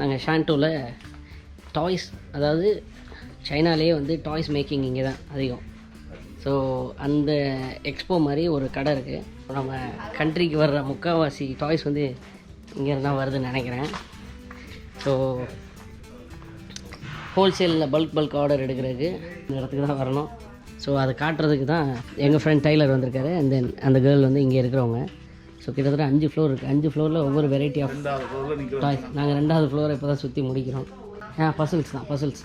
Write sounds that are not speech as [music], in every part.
நாங்கள் ஷாண்டோவில் டாய்ஸ் அதாவது சைனாலேயே வந்து டாய்ஸ் மேக்கிங் இங்கே தான் அதிகம். ஸோ அந்த எக்ஸ்போ மாதிரி ஒரு கடை இருக்குது நம்ம கண்ட்ரிக்கு வர்ற முக்கால்வாசி டாய்ஸ் வந்து இங்கே இருந்தால் வருதுன்னு நினைக்கிறேன். ஸோ ஹோல்சேலில் பல்க் பல்க் ஆர்டர் எடுக்கிறதுக்கு இந்த இடத்துக்கு தான் வரணும். ஸோ அதை காட்டுறதுக்கு தான் எங்கள் ஃப்ரெண்ட் டைலர் வந்திருக்காரு. அண்ட் தென் அந்த கேர்ள் வந்து இங்கே இருக்கிறவங்க. ஸோ கிட்டத்தட்ட அஞ்சு ஃப்ளோர் இருக்குது அஞ்சு ஃப்ளோரில் ஒவ்வொரு வெரைட்டி ஆஃப் டாய்ஸ் நாங்கள் ரெண்டாவது ஃப்ளோரை இப்போ தான் சுற்றி முடிக்கிறோம். ஆ பசில்ஸ் தான் பசில்ஸ்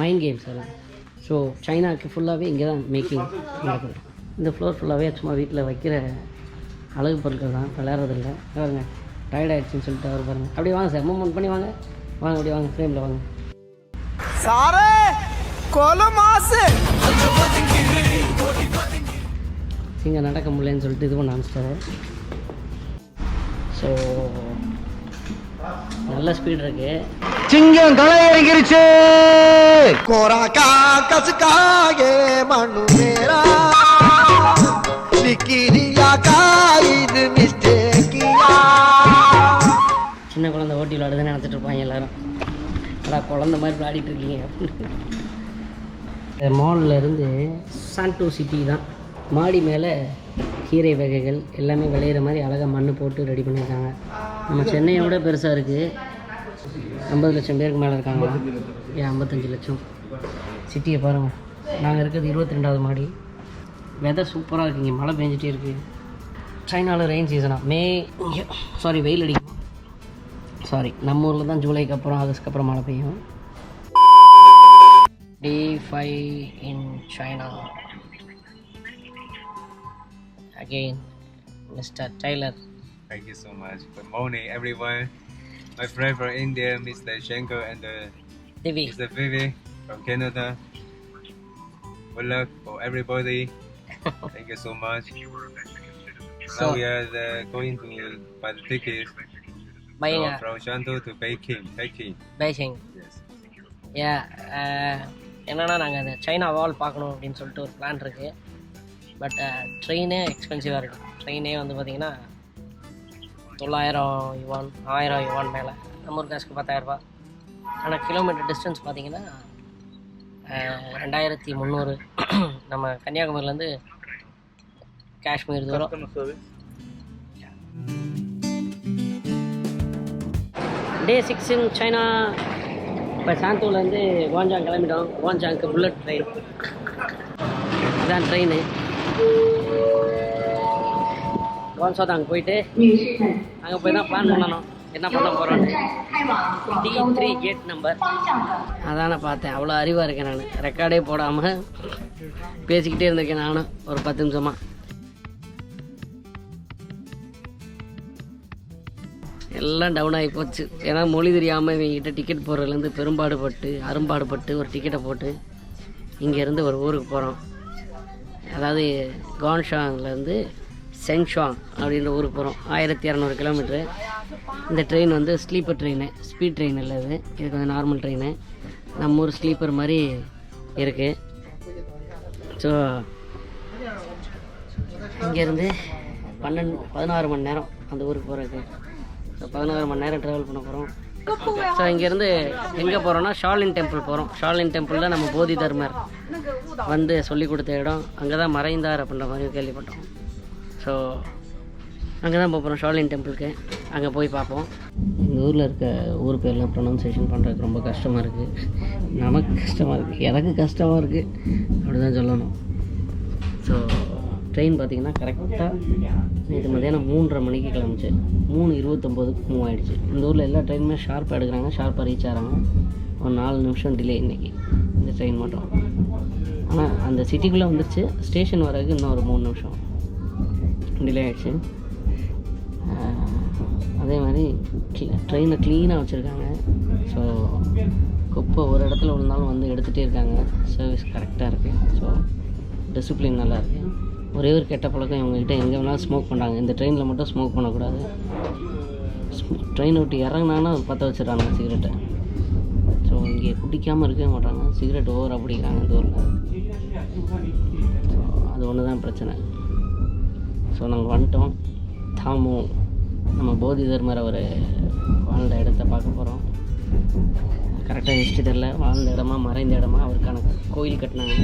மைண்ட் கேம்ஸ் எல்லாம் ஸோ சைனாவுக்கு ஃபுல்லாகவே இங்கே தான் மேக்கிங் நடக்குது இந்த ஃப்ளோர் ஃபுல்லாகவே சும்மா வீட்டில் வைக்கிற அழகு பொருட்கள் தான். விளையாடுறதில்ல. பாருங்க டயர்டாயிடுச்சுன்னு சொல்லிட்டு அவர் பாருங்கள் அப்படியே வாங்க சார் மூவ்மெண்ட் பண்ணி வாங்க. வாங்க அப்படியே வாங்க ஃப்ரேமில் வாங்க. சாரே கொலமாசு இங்கே நடக்க முடியலன்னு சொல்லிட்டு இது பண்ண ஆரம்பிச்சிட்டாரு ஸோ நல்ல ஸ்பீட் இருக்கு. சிங்கம் களை இறங்கிருச்சு கோரா கா கசுக்காயே மண்ணு மேரா நிக்கிரியா கா இது மிஸ்டேக்கியா சின்ன குழந்தை ஓட்டி விளையாடுதுன்னு நினச்சிட்டு இருப்பாங்க எல்லாரும். அடா குழந்தை மாதிரி விளையாடிட்டு இருக்கீங்க. இந்த மால்ல இருந்து சாண்டோ சிட்டி தான். மாடி மேலே கீரை வகைகள் எல்லாமே விளையிற மாதிரி அழகாக மண் போட்டு ரெடி பண்ணியிருக்காங்க. நம்ம சென்னையை விட பெருசாக இருக்குது ஐம்பது லட்சம் பேருக்கு மேலே இருக்காங்க. ஏன் ஐம்பத்தஞ்சு லட்சம். சிட்டியை பாருங்கள் நாங்கள் இருக்கிறது இருபத்தி ரெண்டாவது மாடி வெதர் சூப்பராக இருக்குங்க மழை பெஞ்சிட்டே இருக்குது சைனாவில் ரெயின் சீசனாக மே சாரி வெயில் அடிக்கும்? சாரி நம்ம ஊரில் தான் ஜூலைக்கு அப்புறம் ஆகஸ்ட்க்கு அப்புறம் மழை பெய்யும். Day five in China Again mister Tyler Thank you so much. Good morning, everyone. My friend from India, Mr. Shenko, and uh, திவி Mr. Vivi from Canada. Good luck for everybody. [laughs] Thank you so much. So- now we are uh, going to buy the tickets பையங்க from, from Shantou to Peking. Peking. Beijing Yes. ஏ என்னன்னா நாங்கள் அந்த China வால் பார்க்கணும் அப்படின்னு சொல்லிட்டு ஒரு plan இருக்குது but ட்ரெயினே எக்ஸ்பென்சிவாக இருக்குது ட்ரெயினே வந்து பார்த்திங்கன்னா தொள்ளாயிரம் யுவான் ஆயிரம் யுவான் மேலே. நம்ம ஒரு காசுக்கு பத்தாயிரரூபா ஆனால் கிலோமீட்டர் டிஸ்டன்ஸ் பார்த்தீங்கன்னா ரெண்டாயிரத்தி முந்நூறு. நம்ம கன்னியாகுமரியிலேருந்து காஷ்மீர் தூரம். டே சிக்ஸ் இன் சைனா இப்போ சாந்தூர்லேருந்து குவாஞ்சாங் கிளம்பிட்டோம். குவாஞ்சாங்க்கு புல்லட் ட்ரெயின் இதான் ட்ரெயின் குவான்சோதாங் போயிட்டு அங்கே போய் தான் பிளான் பண்ணணும். என்ன பண்ண போகிறோன்னு டி த்ரீ கேட் நம்பர் அதானே பார்த்தேன். அவ்வளோ அறிவாக இருக்கேன் நான். ரெக்கார்டே போடாமல் பேசிக்கிட்டே இருந்திருக்கேன் நானும் ஒரு பத்து நிமிஷமாக எல்லாம் டவுன் ஆகி போச்சு. ஏன்னா மொழி தெரியாமல் இவங்ககிட்ட டிக்கெட் போடுறதுலேருந்து பெரும்பாடுபட்டு அரும்பாடுபட்டு ஒரு டிக்கெட்டை போட்டு இங்கேருந்து ஒரு ஊருக்கு போகிறோம் அதாவது கான்ஷாங்லேருந்து செங்ஷாங் அப்படின்ற ஊருக்கு போகிறோம். ஆயிரத்தி இரநூறு கிலோமீட்ரு. இந்த ட்ரெயின் வந்து ஸ்லீப்பர் ட்ரெயின் ஸ்பீட் ட்ரெயின் இல்லை இது இது கொஞ்சம் நார்மல் ட்ரெயின். நம்ம ஊர் ஸ்லீப்பர் மாதிரி இருக்குது ஸோ இங்கேருந்து பன்னெண்டு பதினாறு மணி நேரம் அந்த ஊருக்கு போகிறதுக்கு. ஸோ பதினாறு மணி நேரம் ட்ராவல் பண்ண போகிறோம். ஸோ இங்கேருந்து எங்கே போகிறோம்னா ஷாலின் டெம்பிள் போகிறோம் ஷாலின் டெம்பிளில் நம்ம போதி தர்மர் வந்து சொல்லி கொடுத்த இடம். அங்கே தான் மறைந்தார் அப்படின்ற மாதிரி கேள்விப்பட்டோம். ஸோ அங்கே தான் போகிறோம் ஷாலின் டெம்பிளுக்கு அங்கே போய் பார்ப்போம். இந்த ஊரில் இருக்க ஊர் பேர்லாம் ப்ரொனவுன்சியேஷன் பண்ணுறதுக்கு ரொம்ப கஷ்டமாக இருக்குது நமக்கு கஷ்டமாக இருக்குது எனக்கு கஷ்டமாக இருக்குது அப்படி தான் சொல்லணும். ஸோ ட்ரெயின் பார்த்தீங்கன்னா கரெக்டாக நேற்று மதியானம் மூன்றரை மணிக்கு கிளம்பிச்சு. மூணு இருபத்தொம்போதுக்கு மூவ் ஆகிடுச்சு இந்த ஊரில் எல்லா ட்ரெயினுமே ஷார்ப்பாக எடுக்கிறாங்க ஷார்ப்பாக ரீச் ஆகிறாங்க. ஒரு நாலு நிமிஷம் டிலே இன்னைக்கு இந்த ட்ரெயின் மட்டும். ஆனால் அந்த சிட்டிக்குள்ளே வந்துருச்சு. ஸ்டேஷன் வரதுக்கு இன்னும் ஒரு மூணு நிமிஷம் டிலே ஆயிடுச்சு. அதே மாதிரி ட்ரெயினை க்ளீனாக வச்சுருக்காங்க. ஸோ குப்பை ஒரு இடத்துல விழுந்தாலும் வந்து எடுத்துகிட்டே இருக்காங்க. சர்வீஸ் கரெக்டாக இருக்குது ஸோ டிசிப்ளின் நல்லாயிருக்கு ஒரே ஒரு கெட்ட பழக்கம் இவங்ககிட்ட எங்கே வேணாலும் ஸ்மோக் பண்ணுறாங்க இந்த ட்ரெயினில் மட்டும் ஸ்மோக் பண்ணக்கூடாது. ட்ரெயின் விட்டு இறங்கினாங்கன்னா பற்ற வச்சிடறாங்க சிகரெட்டை ஸோ இங்கே குடிக்காமல் இருக்கவே மாட்டாங்க. சிகரெட் ஓவராக பிடிக்கிறாங்க இந்த ஊரில். ஸோ அது ஒன்று தான் பிரச்சனை. ஸோ நாங்கள் வந்துட்டோம். தாமும் நம்ம போதி தர்மர் அவர் வாழ்ந்த இடத்த பார்க்க போகிறோம் கரெக்டாக ஹிஸ்ட்ரி தெரில வாழ்ந்த இடமா மறைந்த இடமா அவருக்கான கோயில் கட்டினாங்க.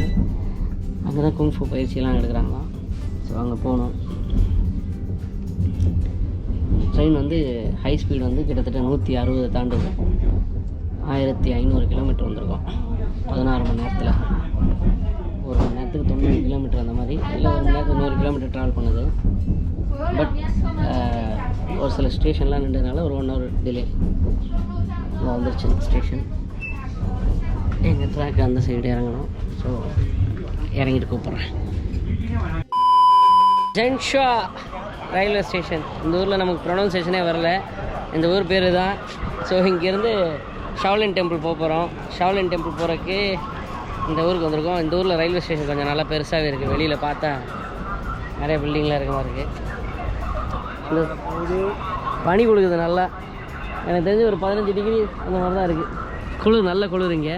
அங்கே தான் குங்ஃபு பயிற்சியெல்லாம் எடுக்கிறாங்களாம். ஸோ அங்கே போகணும் ட்ரெயின் வந்து ஹை ஸ்பீடு வந்து கிட்டத்தட்ட நூற்றி அறுபது தாண்டுது. ஆயிரத்தி ஐநூறு கிலோமீட்டர் வந்திருக்கோம். பதினாறு மணி நேரத்தில். ஒரு மணி நேரத்துக்கு தொண்ணூறு கிலோமீட்டர் அந்த மாதிரி. இல்லை ஒரு மணி நேரத்துக்கு நூறு கிலோமீட்டர் ட்ராவல் பண்ணுது. பட் ஒரு சில ஸ்டேஷன்லாம் நின்றதுனால ஒரு ஒன் ஹவர் டிலே வந்துருச்சு ஸ்டேஷன் எங்கள் ட்ராக் அந்த சைடு இறங்கணும் ஸோ இறங்கிட்டு கூப்பிட்றேன். ஜென்ஷா ரயில்வே ஸ்டேஷன். இந்த ஊரில் நமக்கு ப்ரொனவுன்சேஷனே வரல. இந்த ஊர் பேர் தான் ஸோ இங்கேருந்து ஷாவ்லின் டெம்பிள் போக போகிறோம் ஷாவ்லின் டெம்பிள் போகிறக்கு இந்த ஊருக்கு வந்திருக்கோம். இந்த ஊரில் ரயில்வே ஸ்டேஷன் கொஞ்சம் நல்லா பெருசாகவே இருக்குது வெளியில் பார்த்தா நிறைய பில்டிங்லாம் இருக்க மாதிரி இருக்குது பனி கொடுக்குது நல்லா. எனக்கு தெரிஞ்சு ஒரு பதினஞ்சு டிகிரி அந்த மாதிரி தான் இருக்குது குளிர் நல்ல குளிர் இங்கே.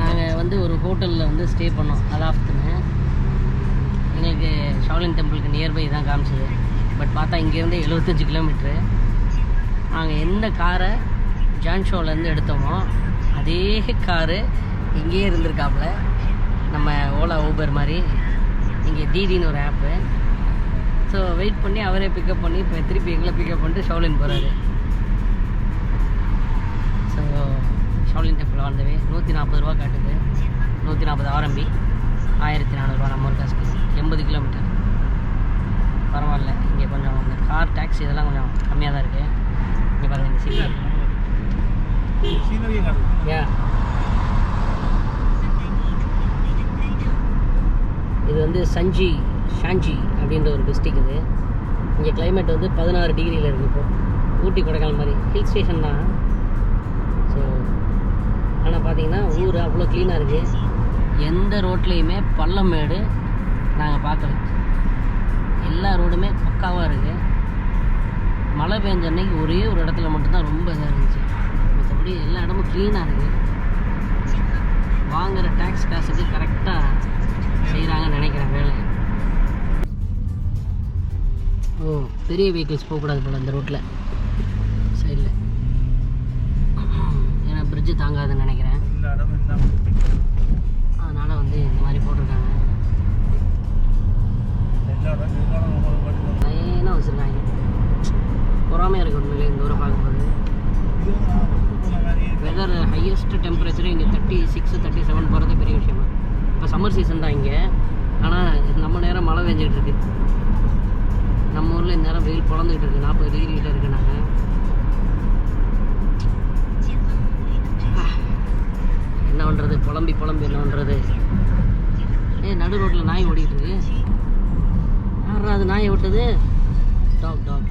நாங்கள் வந்து ஒரு ஹோட்டலில் வந்து ஸ்டே பண்ணோம். அலாஃப்துன்னு. எங்களுக்கு ஷாலின் டெம்பிளுக்கு நியர்பை தான் காமிச்சது. பட் பார்த்தா இங்கேருந்து எழுபத்தஞ்சு கிலோமீட்ரு நாங்கள் எந்த காரை ஜான்ஷோலேருந்து எடுத்தோமோ அதே காரு இங்கேயே இருந்திருக்காப்புல. நம்ம ஓலா ஊபர் மாதிரி. இங்கே டிடின்னு ஒரு ஆப்பு ஸோ வெயிட் பண்ணி அவரே பிக்கப் பண்ணி இப்போ திருப்பி எங்களை பிக்கப் பண்ணிட்டு ஷாவ்லின் போகிறாரு ஸோ ஷாவ்லின் டெம்பிள் வந்தவே நூற்றி நாற்பது ரூபா காட்டுது. நூற்றி நாற்பது ஆரம்பி ஆயிரத்தி நானூறுரூவா நம்ம ஒரு காசுக்கு எண்பது கிலோமீட்டர். பரவாயில்ல. இங்கே கொஞ்சம் இந்த கார் டாக்ஸி இதெல்லாம் கொஞ்சம் கம்மியாக தான் இருக்குது இங்கே பாருங்கள் இந்த சிட்டி யா இது வந்து சஞ்சி ஷாஞ்சி அப்படின்ற ஒரு டிஸ்ட்ரிக் இது. இங்கே climate வந்து பதினாறு டிகிரியில் இருக்குது இப்போ. ஊட்டி கொடைக்கானல் மாதிரி. ஹில் ஸ்டேஷன் தான். ஸோ ஆனால் பார்த்தீங்கன்னா ஊர் அவ்வளோ க்ளீனாக இருக்குது எந்த ரோட்லேயுமே பள்ளம் மேடு நாங்கள் பார்க்கல எல்லா ரோடுமே பக்காவாக இருக்குது மழை பெஞ்ச அன்னைக்கு ஒரே ஒரு இடத்துல மட்டும்தான் ரொம்ப இதாக இருந்துச்சு. மற்றபடி எல்லா இடமும் க்ளீனாக இருக்குது வாங்குகிற டேக்ஸ் காசுக்கு கரெக்டாக செய்கிறாங்கன்னு நினைக்கிறேன் வேலை. ஓ பெரிய வெஹிக்கிள்ஸ் போகக்கூடாது போல் இந்த ரோட்டில் சைடில். ஏன்னா பிரிட்ஜு தாங்காதுன்னு நினைக்கிறேன். வெயில் பொழந்துக்கிட்டு இருக்கு. நாற்பது டிகிரி கிட்ட இருக்கு நாங்கள் என்ன பண்ணுறது புலம்பி புலம்பி என்ன பண்ணுறது ஏ நடு ரோட்டில் நாய் ஓடிட்டு இருக்கு. யாரா அது நாயை விட்டது? Dog dog.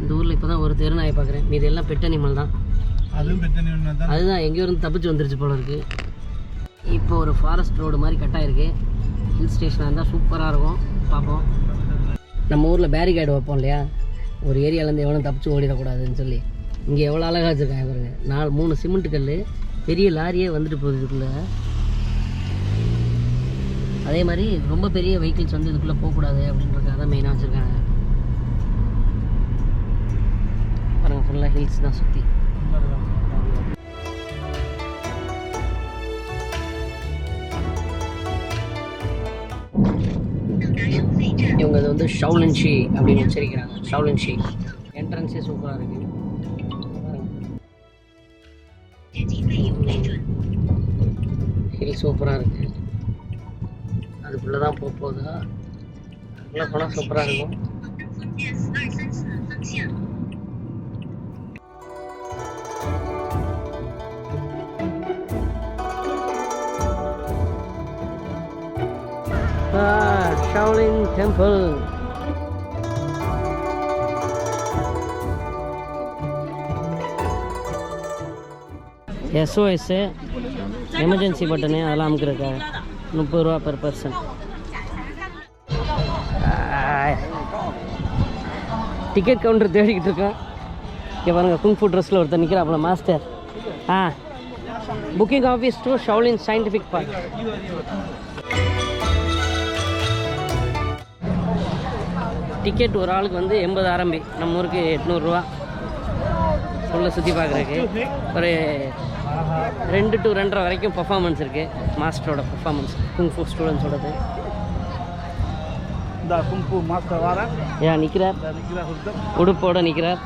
இந்த ஊரில் இப்போ தான் ஒரு தெரு நாயை பார்க்குறேன் மீது எல்லாம் பெட் அனிமல் தான். அதுதான் எங்கேயோ இருந்து தப்பிச்சு வந்துருச்சு போல இருக்கு. இப்போ ஒரு ஃபாரஸ்ட் ரோடு மாதிரி கட் ஆயிருக்கு ஹில் ஸ்டேஷனாக இருந்தால் சூப்பராக இருக்கும். பார்ப்போம். நம்ம ஊரில் பேரிகேடு வைப்போம் இல்லையா? ஒரு ஏரியாலேருந்து எவ்வளோ தப்பிச்சு ஓடிடக்கூடாதுன்னு சொல்லி. இங்கே எவ்வளோ அழகாக வச்சுருக்காங்க பாருங்க. நாலு மூணு சிமெண்ட் கல் பெரிய லாரியே வந்துட்டு போகுது இதுக்குள்ளே. அதே மாதிரி ரொம்ப பெரிய வெஹிக்கிள்ஸ் வந்து இதுக்குள்ளே போகக்கூடாது அப்படின்றதுக்காக தான் மெயினாக வச்சுருக்காங்க. பாருங்கள் ஃபுல்லாக ஹில்ஸ் தான் சுற்றி இவங்க இது வந்து ஷவுலின் ஷி அப்படின்னு உச்சரிக்கிறாங்க. ஷவுலின் ஷி என்ட்ரன்ஸே சூப்பராக இருக்கு. ஹில் சூப்பராக இருக்கு. அதுக்குள்ளே தான் போக போகுதா? அதுக்குள்ளே போனால் சூப்பராக இருக்கும். Ah, Shaolin Temple. SOS emergency button அதெல்லாம் அமுக்கிறக்கா முப்பது ரூபா பெர் பர்சன் டிக்கெட் கவுண்டர் தேடிக்கிட்டு இருக்கோம். இங்கே பாருங்கள் குங் ஃபுட் ட்ரெஸ்ஸில் ஒருத்தர் நிற்கிறாப்புல master ah. Booking office to Shaolin scientific park ticket ஒரு ஆளுக்கு வந்து எண்பது ஆரம்பி நம்ம ஊருக்கு எட்நூறுரூவா உள்ள சுற்றி பார்க்குறதுக்கு. ஒரு ரெண்டு டு ரெண்டரை வரைக்கும் பர்ஃபார்மன்ஸ் இருக்குது மாஸ்டரோட பர்ஃபார்மன்ஸ் குங்ஃபு ஸ்டூடெண்ட்ஸோடது இந்த குங்கு மாஸ்டர் வார? ஏன் நிற்கிறார் உடுப்போட நிற்கிறார்